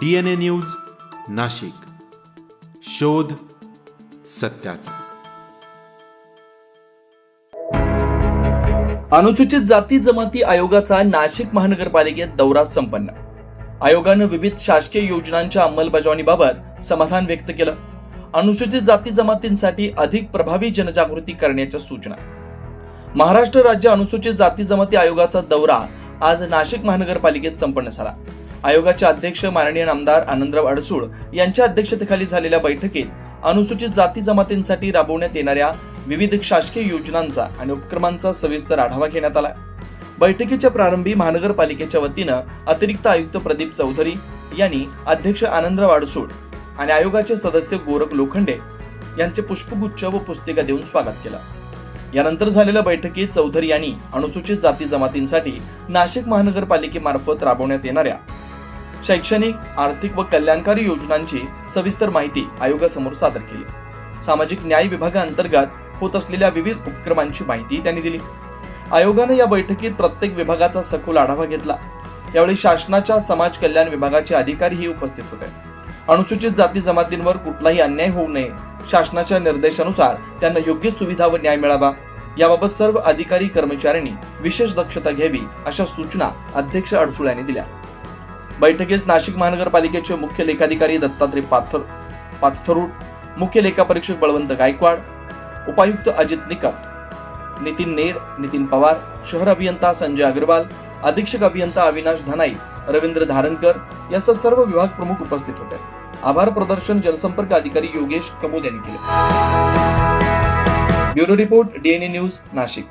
D N A news Nashik. शोध सत्याचा. अनुसूचित जाती जमाती आयोगाचा नाशिक महानगरपालिकेत दौरा संपन्न. आयोगानं विविध शासकीय योजनांच्या अंमलबजावणीबाबत समाधान व्यक्त केलं. अनुसूचित जाती जमातींसाठी अधिक प्रभावी जनजागृती करण्याच्या सूचना. महाराष्ट्र राज्य अनुसूचित जाती जमाती आयोगाचा दौरा आज नाशिक महानगरपालिकेत संपन्न झाला. आयोगाचे अध्यक्ष माननीय नामदार आनंदराव अडसूळ यांच्या अध्यक्षतेखाली झालेल्या बैठकीत अनुसूचित जाती जमातींसाठी राबवण्यात येणाऱ्या विविध शासकीय योजनांचा आणि उपक्रमांचा सविस्तर आढावा घेण्यात आला. बैठकीच्या प्रारंभी महानगरपालिकेच्या वतीनं अतिरिक्त आयुक्त प्रदीप चौधरी यांनी अध्यक्ष आनंदराव अडसूळ आणि आयोगाचे सदस्य गोरख लोखंडे यांचे पुष्पगुच्छ व पुस्तिका देऊन स्वागत केलं. यानंतर झालेल्या बैठकीत चौधरी यांनी अनुसूचित जाती जमातींसाठी नाशिक महानगरपालिकेमार्फत राबवण्यात येणाऱ्या शैक्षणिक आर्थिक व कल्याणकारी योजनांची सविस्तर माहिती आयोगासमोर सादर केली. सामाजिक न्याय विभागाअंतर्गत होत असलेल्या विविध उपक्रमांची माहिती त्यांनी दिली. आयोगाने या बैठकीत प्रत्येक विभागाचा सखोल आढावा घेतला. यावेळी शासनाच्या समाज कल्याण विभागाचे अधिकारीही उपस्थित होते. अनुसूचित जाती जमातींवर कुठलाही अन्याय होऊ नये. शासनाच्या निर्देशानुसार त्यांना योग्य सुविधा व न्याय मिळावा. याबाबत सर्व अधिकारी कर्मचाऱ्यांनी विशेष दक्षता घ्यावी अशा सूचना अध्यक्ष अडसूळ यांनी दिल्या. बैठकीस नाशिक महानगरपालिकेचे मुख्य लेखाधिकारी दत्तात्रय पाथर पाथरूट मुख्य लेखापरीक्षक बळवंत गायकवाड उपायुक्त अजित निकत नितीन नेर नितीन पवार शहर अभियंता संजय अग्रवाल अधीक्षक अभियंता अविनाश धनाई रवींद्र धारणकर यासह सर्व विभाग प्रमुख उपस्थित होते. आभार प्रदर्शन जनसंपर्क अधिकारी योगेश कमोद यांनी केले. Bureau report DNA news Nashik.